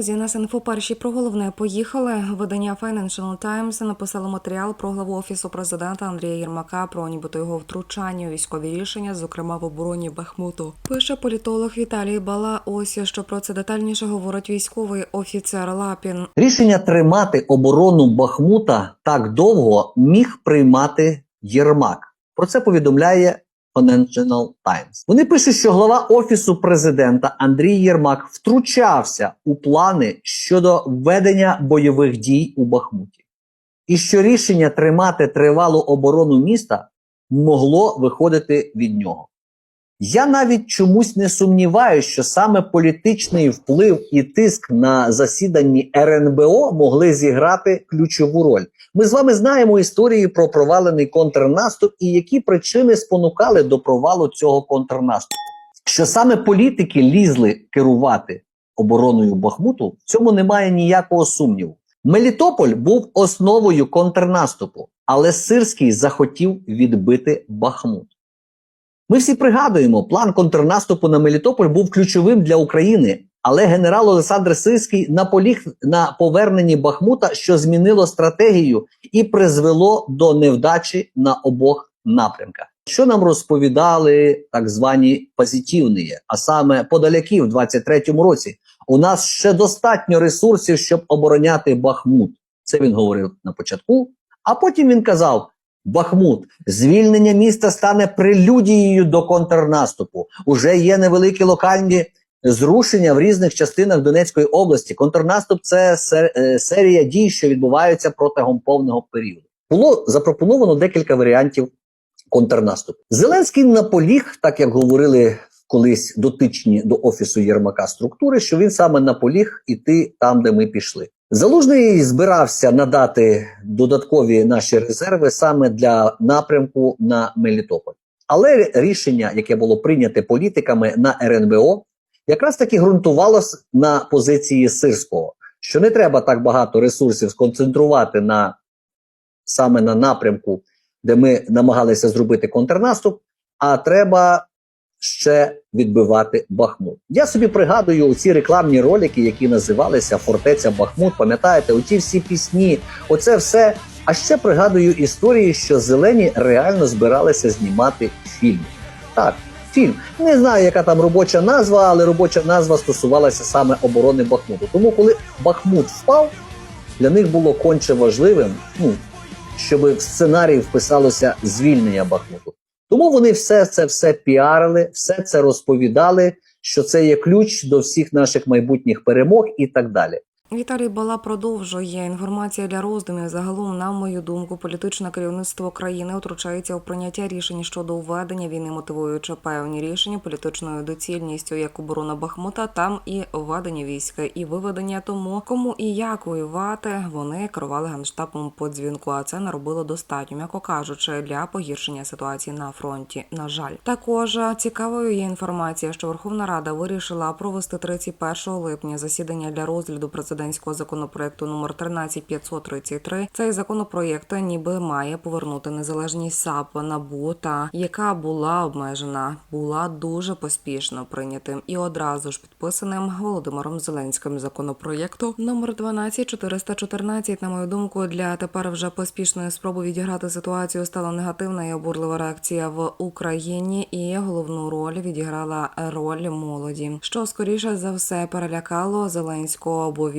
друзі, нас інфо перші про головне поїхали. Видання Financial Times написало матеріал про главу офісу президента Андрія Єрмака про нібито його втручання у військові рішення, зокрема в обороні Бахмуту. Пише політолог Віталій Бала. Ось що про це детальніше говорить військовий офіцер Лапін. Рішення тримати оборону Бахмута так довго міг приймати Єрмак. Про це повідомляє Financial Times. Вони пишуть, що глава офісу президента Андрій Єрмак втручався у плани щодо ведення бойових дій у Бахмуті, і що рішення тримати тривалу оборону міста могло виходити від нього. Я навіть чомусь не сумніваюся, що саме політичний вплив і тиск на засіданні РНБО могли зіграти ключову роль. Ми з вами знаємо історії про провалений контрнаступ і які причини спонукали до провалу цього контрнаступу. Що саме політики лізли керувати обороною Бахмуту, в цьому немає ніякого сумніву. Мелітополь був основою контрнаступу, але Сирський захотів відбити Бахмут. Ми всі пригадуємо, план контрнаступу на Мелітополь був ключовим для України, але генерал Олександр Сирський наполіг на поверненні Бахмута, що змінило стратегію і призвело до невдачі на обох напрямках. Що нам розповідали так звані позитивні, а саме подаляки в 23-му році. У нас ще достатньо ресурсів, щоб обороняти Бахмут. Це він говорив на початку. А потім він казав: Бахмут, звільнення міста стане прелюдією до контрнаступу. Уже є невеликі локальні зрушення в різних частинах Донецької області. Контрнаступ це е, серія дій, що відбуваються протягом повного періоду. Було запропоновано декілька варіантів контрнаступу. Зеленський наполіг, так як говорили колись дотичні до офісу Єрмака структури, що він саме наполіг іти там, де ми пішли. Залужний збирався надати додаткові наші резерви саме для напрямку на Мелітополь. Але рішення, яке було прийняте політиками на РНБО, якраз таки ґрунтувалось на позиції Сирського, що не треба так багато ресурсів сконцентрувати на саме на напрямку, де ми намагалися зробити контрнаступ, а треба ще відбивати Бахмут. Я собі пригадую ці рекламні ролики, які називалися Фортеця Бахмут. Пам'ятаєте, оці всі пісні, оце все. А ще пригадую історії, що зелені реально збиралися знімати фільм. Так, фільм. Не знаю, яка там робоча назва, але робоча назва стосувалася саме оборони Бахмуту. Тому, коли Бахмут впав, для них було конче важливим, ну, щоб в сценарій вписалося звільнення Бахмуту. Тому вони все це все піарили, все це розповідали, що це є ключ до всіх наших майбутніх перемог і так далі. Віталій Бала продовжує інформація для роздумів. Загалом, на мою думку, політичне керівництво країни втручається у прийняття рішень щодо введення війни, мотивуючи певні рішення політичною доцільністю, як оборона Бахмута, там і введення війська, і виведення тому, кому і як воювати, вони керували генштабом по дзвінку. А це наробило достатньо, м'яко кажучи, для погіршення ситуації на фронті. На жаль, також цікавою є інформація, що Верховна Рада вирішила провести 31 липня засідання для розгляду президентського законопроекту номер 13533. Цей законопроєкт ніби має повернути незалежність САП НАБУ та яка була обмежена, була дуже поспішно прийнятим і одразу ж підписаним Володимиром Зеленським законопроєкту номер 12414. На мою думку, для тепер вже поспішної спроби відіграти ситуацію стала негативна і обурлива реакція в Україні, і головну роль відіграла роль молоді, що скоріше за все перелякало Зеленського, бо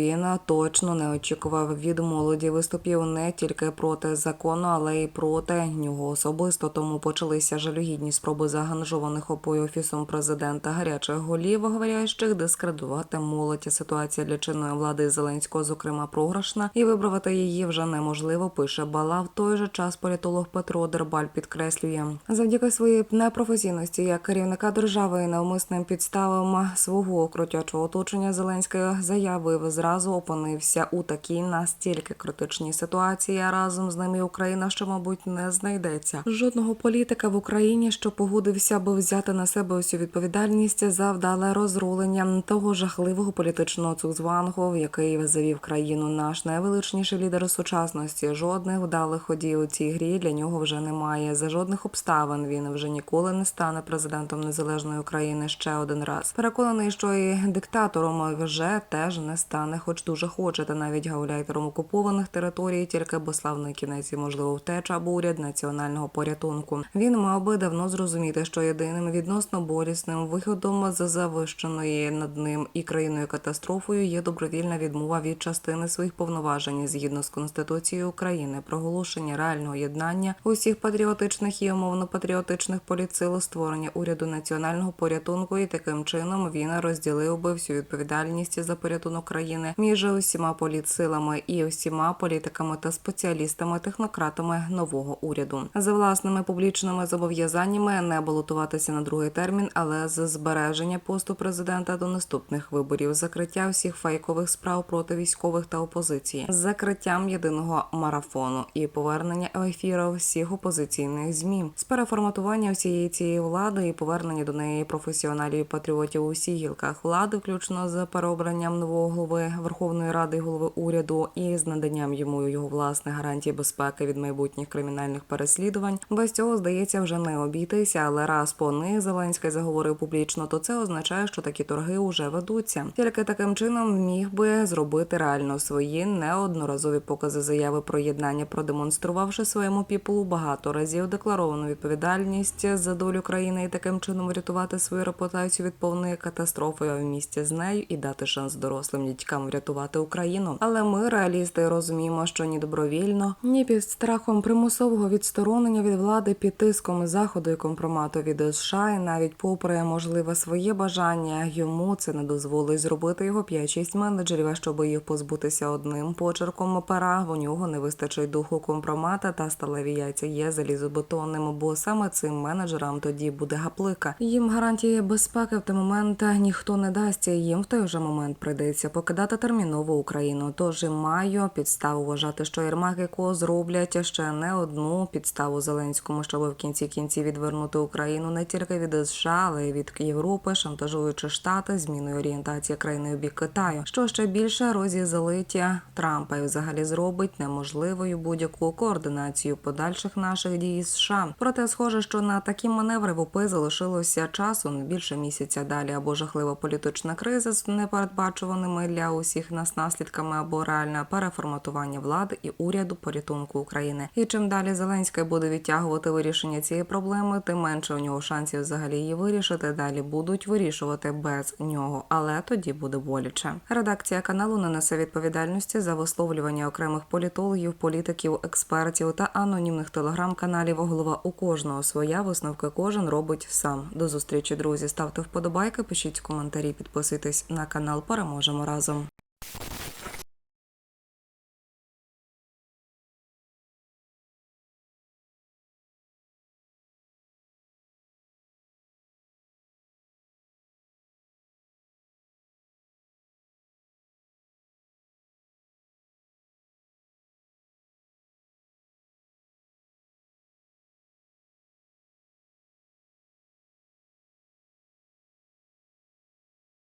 точно не очікував від молоді виступів не тільки проти закону, але й проти нього особисто. Тому почалися жалюгідні спроби заганжованих опою офісом президента гарячих голів, говорящих дискредитувати молодь. Ситуація для чинної влади Зеленського, зокрема, програшна, і виправити її вже неможливо. Пише Бала. В той же час політолог Петро Дербаль підкреслює завдяки своїй непрофесійності як керівника держави і навмисним підставам свого крутячого оточення Зеленський заявив зразу разу опинився у такій настільки критичній ситуації, а разом з ним і Україна, що мабуть не знайдеться жодного політика в Україні, що погодився би взяти на себе усю відповідальність за вдале розрулення того жахливого політичного цугзвангу, в який завів країну наш найвеличніший лідер сучасності. Жодних вдалих ходів у цій грі для нього вже немає. За жодних обставин він вже ніколи не стане президентом незалежної України ще один раз. Переконаний, що і диктатором вже теж не стане, хоч дуже хоче, та навіть гауляйтером окупованих територій, тільки бо славний кінець і можливо втеча або уряд національного порятунку. Він мав би давно зрозуміти, що єдиним відносно болісним виходом з завищеної над ним і країною катастрофою є добровільна відмова від частини своїх повноважень згідно з конституцією України, проголошення реального єднання усіх патріотичних і умовно патріотичних політсил, створення уряду національного порятунку, і таким чином він розділив би всю відповідальність за порятунок країни між усіма політсилами і усіма політиками та спеціалістами, технократами нового уряду. За власними публічними зобов'язаннями не балотуватися на другий термін, але з збереження посту президента до наступних виборів, закриття всіх фейкових справ проти військових та опозиції, закриттям єдиного марафону і повернення ефіру всіх опозиційних змі, з переформатування всієї цієї влади і повернення до неї професіоналів і патріотів у всіх гілках влади, включно з переобранням нового голови Верховної Ради і голови уряду і з наданням йому його власних гарантій безпеки від майбутніх кримінальних переслідувань. Без цього здається вже не обійтися, але раз по них Зеленський заговорив публічно, то це означає, що такі торги уже ведуться. Тільки таким чином міг би зробити реально свої неодноразові покази заяви про єднання, продемонструвавши своєму піплу багато разів декларовану відповідальність за долю країни і таким чином врятувати свою репутацію від повної катастрофи в місті з нею і дати шанс дорослим дітькам врятувати Україну. Але ми, реалісти, розуміємо, що ні добровільно, ні під страхом примусового відсторонення від влади під тиском заходу і компромату від США, і навіть попри можливе своє бажання, йому це не дозволить зробити його 5-6 менеджерів, а щоб їх позбутися одним почерком пера. У нього не вистачить духу компромата та сталеві яйця є залізобетонним, бо саме цим менеджерам тоді буде гаплика. Їм гарантії безпеки в той момент ніхто не дасть. Їм в той же момент прийдеться покидати терміново Україну. Тож маю підставу вважати, що Єрмак Ко зроблять ще не одну підставу Зеленському, щоб в кінці кінці відвернути Україну не тільки від США, але й від Європи, шантажуючи штати зміною орієнтації країни у бік Китаю, що ще більше розізлиття Трампа і взагалі зробить неможливою будь-яку координацію подальших наших дій з США. Проте схоже, що на такі маневри в ОП залишилося часу не більше місяця далі, або жахлива політична криза з непередбачуваними для усіх нас наслідками, або реальне переформатування влади і уряду порятунку України. І чим далі Зеленський буде відтягувати вирішення цієї проблеми, тим менше у нього шансів взагалі її вирішити. Далі будуть вирішувати без нього, але тоді буде боляче. Редакція каналу не несе відповідальності за висловлювання окремих політологів, політиків, експертів та анонімних телеграм-каналів. Голова у кожного своя висновки кожен робить сам. До зустрічі, друзі. Ставте вподобайки, пишіть коментарі, підписуйтесь на канал. Переможемо разом.